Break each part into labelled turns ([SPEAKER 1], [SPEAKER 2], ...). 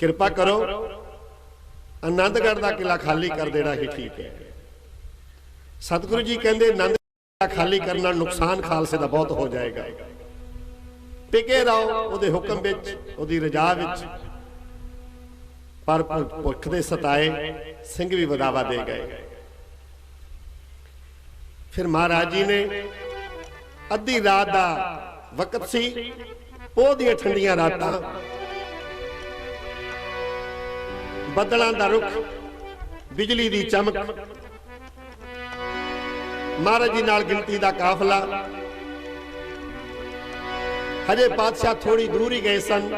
[SPEAKER 1] ਕਿਰਪਾ ਕਰੋ। ਆਨੰਦਗੜ੍ਹ ਦਾ ਕਿਲਾ ਖਾਲੀ ਕਰ ਦੇਣਾ ਹੀ ਠੀਕ ਹੈ। ਸਤਿਗੁਰੂ ਜੀ ਕਹਿੰਦੇ ਆਨੰਦ ਖਾਲੀ ਕਰਨਾ ਨੁਕਸਾਨ ਖਾਲਸੇ ਦਾ ਬਹੁਤ ਹੋ ਜਾਏਗਾ। ਟਿਕੇ ਰਹੋ ਉਹਦੇ ਹੁਕਮ ਵਿੱਚ ਉਹਦੀ ਰਜਾ ਵਿੱਚ। ਪਰ ਭੁੱਖ ਦੇ ਸਤਾਏ ਸਿੰਘ ਵੀ ਵਧਾਵਾ ਦੇ ਗਏ। ਫਿਰ ਮਹਾਰਾਜ ਜੀ ਨੇ ਅੱਧੀ ਰਾਤ ਦਾ ਵਕਤ ਸੀ ਪੋਹ ਦੀਆਂ ਠੰਡੀਆਂ ਰਾਤਾਂ। ਬੱਦਲਾਂ ਦਾ ਰੁਖ, ਬਿਜਲੀ ਦੀ ਚਮਕ, ਮਹਾਰਾਜ ਜੀ ਨਾਲ ਗਿਣਤੀ ਦਾ ਕਾਫਲਾ। ਹਜੇ ਪਾਤਸ਼ਾਹ ਥੋੜੀ ਦੂਰ ਹੀ ਗਏ ਸਨ।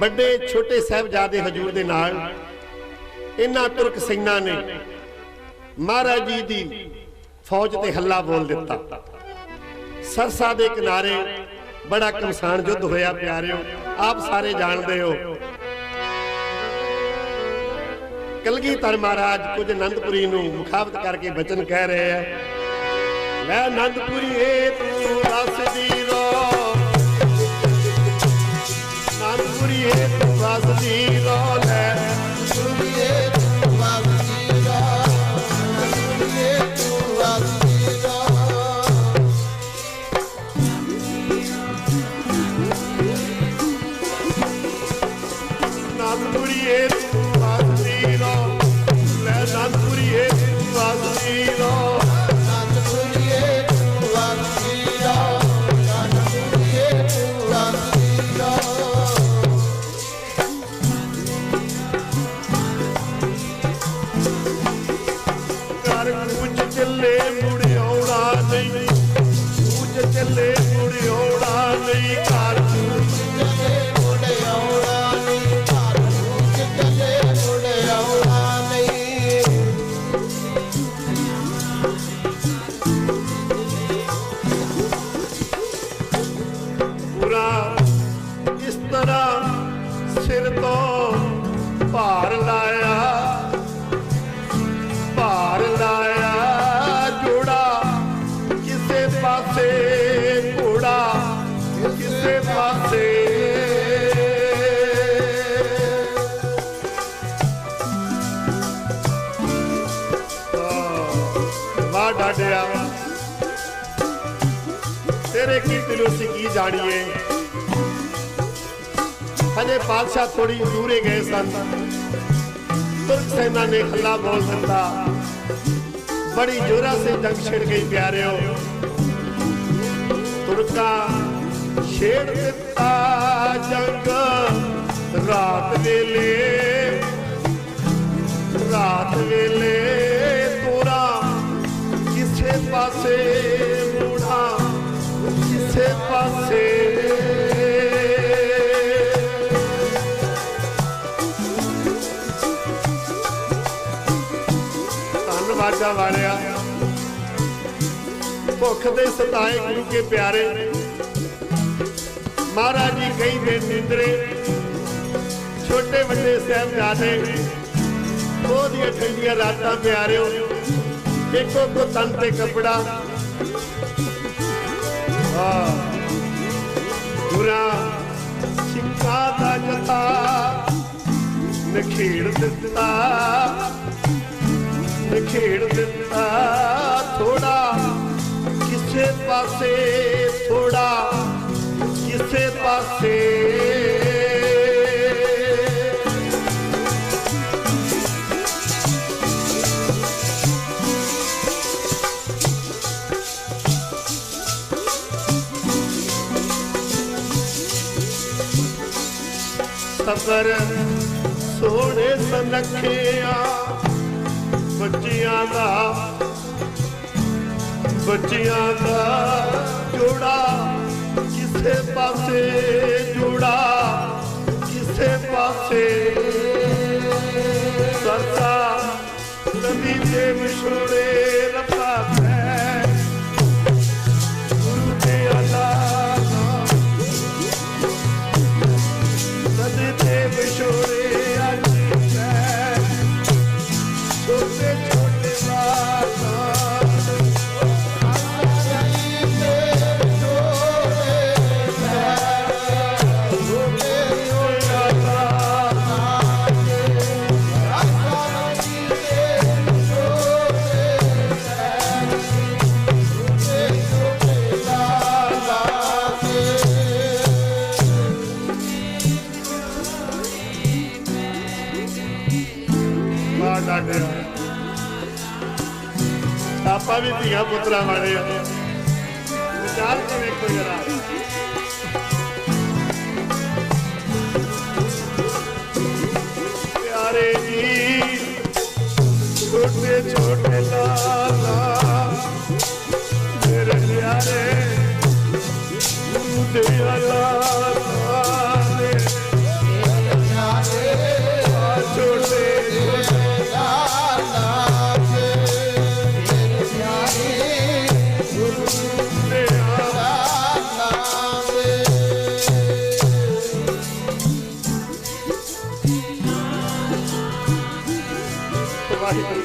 [SPEAKER 1] ਵੱਡੇ, ਛੋਟੇ ਸਾਹਿਬਜ਼ਾਦੇ ਹਜੂਰ ਦੇ ਨਾਲ ਇਹਨਾਂ ਤੁਰਕ ਸਿੰਘਾਂ ਨੇ ਮਹਾਰਾਜ ਜੀ ਦੀ ਫੌਜ ਤੇ ਹੱਲਾ ਬੋਲ ਦਿੱਤਾ। ਸਰਸਾ ਦੇ ਕਿਨਾਰੇ ਬੜਾ ਕਮਸਾਨ ਯੁੱਧ ਹੋਇਆ ਪਿਆਰਿਓ ਆਪ ਸਾਰੇ ਜਾਣਦੇ ਹੋ ਕਲਗੀਧਰ ਮਹਾਰਾਜ ਕੁਝ ਅਨੰਦਪੁਰੀ ਨੂੰ ਮੁਖਾਬਤ ਕਰਕੇ ਬਚਨ ਕਹਿ ਰਹੇ ਹੈ ਲੈ ਅਨੰਦਪੁਰੀ ਏ, ਤੂੰ ਰਸ ਰੋ। ਆਨੰਦਪੁਰੀ ਏ, ਤੂੰ ਰਸ ਰੋ ਲੈ।
[SPEAKER 2] ਤੂੰ ਵਾਸੀ
[SPEAKER 1] ਭਾਰ ਲਾਇਆ ਭਾਰ ਲਾਇਆ ਜੋੜਾ ਕਿਸੇ ਪਾਸੇ ਘੋੜਾ ਕਿਸੇ ਪਾਸੇ। ਆਹ, ਡਾਡਿਆ ਤੇਰੇ ਕੀਰਤ ਨੂੰ ਅਸੀਂ ਕੀ ਜਾਣੀਏ? ਹਜੇ ਪਾਤਸ਼ਾਹ ਥੋੜੀ ਦੂਰੇ ਗਏ ਸਨ। ਤੁਰਕ ਸੈਨਾ ਨੇ ਖੱਲਾ ਬੋਲ ਦਿੱਤਾ। ਬੜੀ ਜੋਰਾ ਸੇ ਜੰਗ ਛਿੜ ਗਈ ਪਿਆਰਿਓ। ਤੁਰਕਾ ਛੇੜ ਦਿੱਤਾ ਜੰਗ। ਰਾਤ ਵੇਲੇ ਰਾਤ ਵੇਲੇ ਤੋਰਾ ਕਿਸੇ ਪਾਸੇ ਮੂੜਾ, ਕਿਸੇ ਪਾਸੇ ਧੰਨਵਾਦਾਂ ਵਾਲਿਆ ਭੁੱਖ ਦੇ ਸਤਾਏ ਗੁਰੂ ਕੇ ਪਿਆਰੇ। ਮਹਾਰਾਜ ਜੀ ਕਈ ਦਿਨ ਨਿੰਦਰੇ। ਛੋਟੇ ਵੱਡੇ ਸਾਹਿਬਜ਼ਾਦੇ। ਉਹਦੀਆਂ ਠੰਡੀਆਂ ਰਾਤਾਂ ਪਿਆਰਿਓ। ਇੱਕੋ ਕੋ ਤਨ ਤੇ ਕਪੜਾ। ਆ ਪੂਰਾ ਸਿੱਕਾ ਦਾ ਜਥਾ। ਨਖੇੜ ਦਿੱਤਾ। ਨਖੇੜ ਦਿੱਤਾ ਥੋੜਾ ਕਿਸੇ ਪਾਸੇ ਥੋੜਾ ਕਿਸੇ ਪਾਸੇ। ਸਬਰ ਸੋਹਣੇ ਸਨਖਿਆ ਬੱਚਿਆਂ ਦਾ ਬੱਚਿਆਂ ਦਾ ਜੋੜਾ ਕਿਸੇ ਪਾਸੇ ਜੋੜਾ ਕਿਸੇ ਪਾਸੇ ਸਰਸਾ ਨਦੀ ਦੇ ਵਿਛੋੜੇ आपा भी धिया पुत्र माड़े विचार तो देखो जरा। प्यारे छोटे छोटे मेरे प्यारे तू Bye.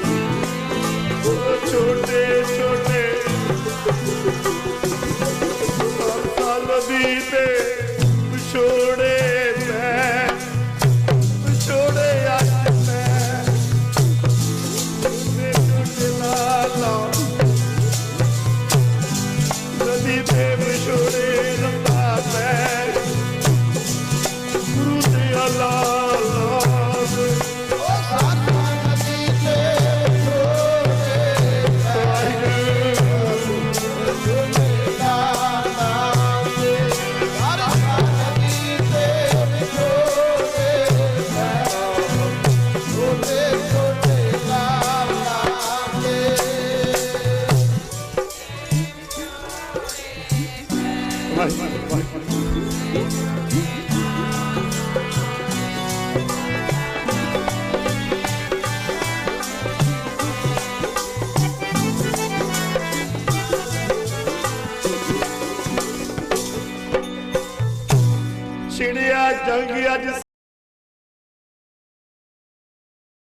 [SPEAKER 1] ਜੰਗ ਅੱਜ